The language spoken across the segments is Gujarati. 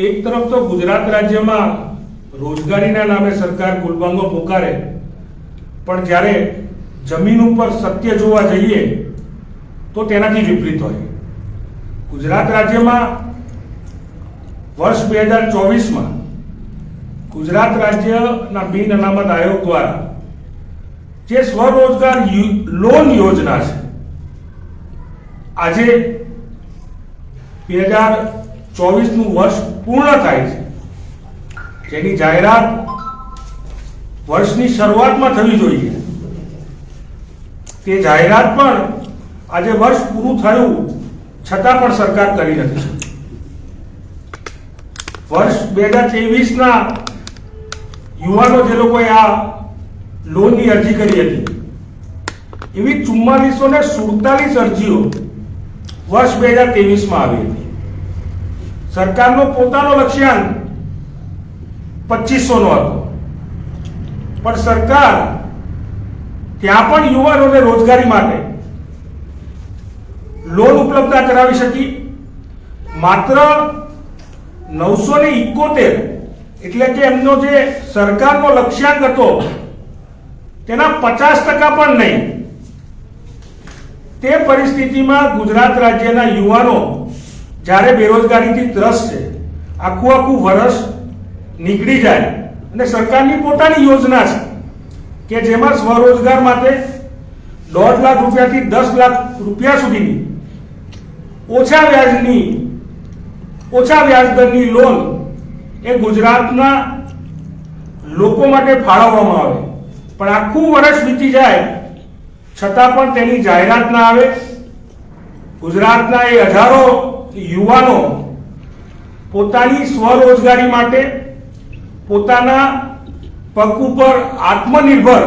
એક તરફ તો ગુજરાત રાજ્યમાં રોજગારીના નામે સરકાર ગુલબાંગો પોકારે. પણ જ્યારે જમીન ઉપર સત્ય જોવા જઈએ, તો તેનાથી વિપરીત હોય. ગુજરાત રાજ્યમાં વર્ષ બે હજાર ચોવીસમાં ગુજરાત રાજ્યના બિન અનામત આયોગ દ્વારા જે સ્વરોજગાર લોન યોજના છે, આજે બે હજાર ચોવીસનું વર્ષ પૂર્ણ થાય છે. જેની જાહેરાત વર્ષની શરૂઆતમાં થવી જોઈએ. તે જાહેરાત પણ આજે વર્ષ પૂરું થયું છતાં પણ સરકાર કરી નથી વર્ષ બે હજાર ત્રેવીસના યુવાનો જે લોકોએ આ લોનની અરજી કરી હતી, એવી ચુમ્માલીસો ને સુડતાલીસ અરજીઓ વર્ષ બે હજાર ત્રેવીસમાં આવી હતી. સરકારનો પોતાનો લક્ષ્યાંક પચીસો નો હતો. પણ સરકાર ત્યાં પણ યુવાનોને રોજગારી માટે લોન ઉપલબ્ધતા કરાવી શકી. માત્ર નવસો ને ઇકોતેર એટલે કે એમનો જે સરકારનો લક્ષ્યાંક હતો, તેના પચાસ ટકા પણ નહીં. તે પરિસ્થિતિમાં ગુજરાત રાજ્યના યુવાનો જ્યારે બેરોજગારીથી ત્રસ્ત છે, આખું આખું વર્ષ નીકળી જાય. અને સરકારની પોતાની યોજના છે કે જેમાં સ્વરોજગાર માટે દોઢ લાખ રૂપિયાથી દસ લાખ રૂપિયા સુધીની ઓછા વ્યાજની, ઓછા વ્યાજ દરની લોન એ ગુજરાતના લોકો માટે ફાળવવામાં આવે. પણ આખું વર્ષ વીતી જાય, છતાં પણ તેની જાહેરાત ના આવે. ગુજરાતના એ હજારો યુવાનો પોતાની સ્વરોજગારી માટે પોતાના પગ ઉપર આત્મનિર્ભર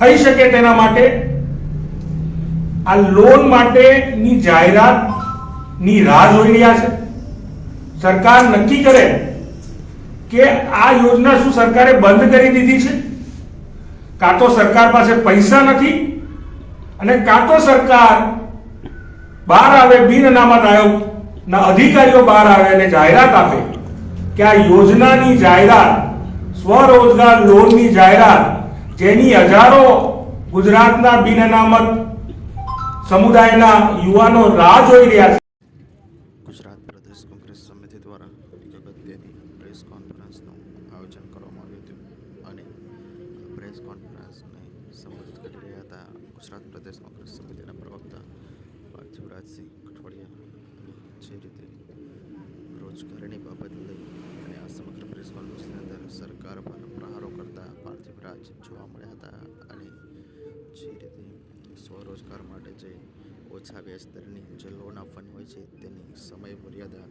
થઈ શકે તેના માટે આ લોન માટેની જાહેરાતની રાહ જોઈ રહ્યા છે. સરકાર નક્કી કરે કે આ યોજના શું સરકારે બંધ કરી દીધી છે? કાં તો સરકાર પાસે પૈસા નથી અને કાં તો સરકાર બહાર આવે બિન અનામત આયોગના અધિકારીઓ બહાર આવે અને જાહેરાત આપે કે આ યોજનાની જાહેરાત, સ્વરોજગાર લોનની જાહેરાત, જેની હજારો ગુજરાતના બિન અનામત સમુદાયના યુવાનો રાહ જોઈ રહ્યા છે. પ્રેસ કોન્ફરન્સને સંબોધિત કરી રહ્યા હતા ગુજરાત પ્રદેશ કોંગ્રેસ સમિતિના પ્રવક્તા જે રીતે રોજગારીની બાબત લઈ અને આ સમગ્ર પ્રેસ અંદર સરકાર પર પ્રહારો કરતા પાર્થિવ રાજ જોવા મળ્યા હતા અને જે રીતે સ્વરોજગાર માટે જે ઓછા વ્યાજ દરની જે લોન આપવાની હોય છે, તેની સમય મર્યાદા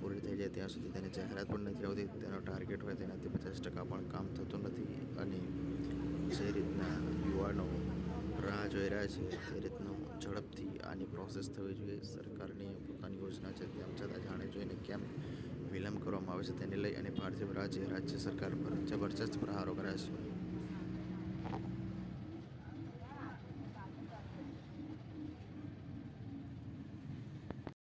પૂરી થઈ જાય ત્યાં સુધી તેની જાહેરાત પણ નથી આવતી. તેનો ટાર્ગેટ હોય તેનાથી પચાસ ટકા પણ કામ થતું નથી અને જે રીતના યુવાનો રાહ જોઈ રહ્યા છે, તે રીતનું ઝડપથી આની પ્રોસેસ થવી જોઈએ. સરકારની પોતાની યોજના છે તેમ છતાં જાણે જોઈને કેમ વિલંબ કરવામાં આવે છે, તેને લઈ અને ભારતીય રાજ્ય રાજ્ય સરકાર પર જબરજસ્ત પ્રહારો કર્યા છે.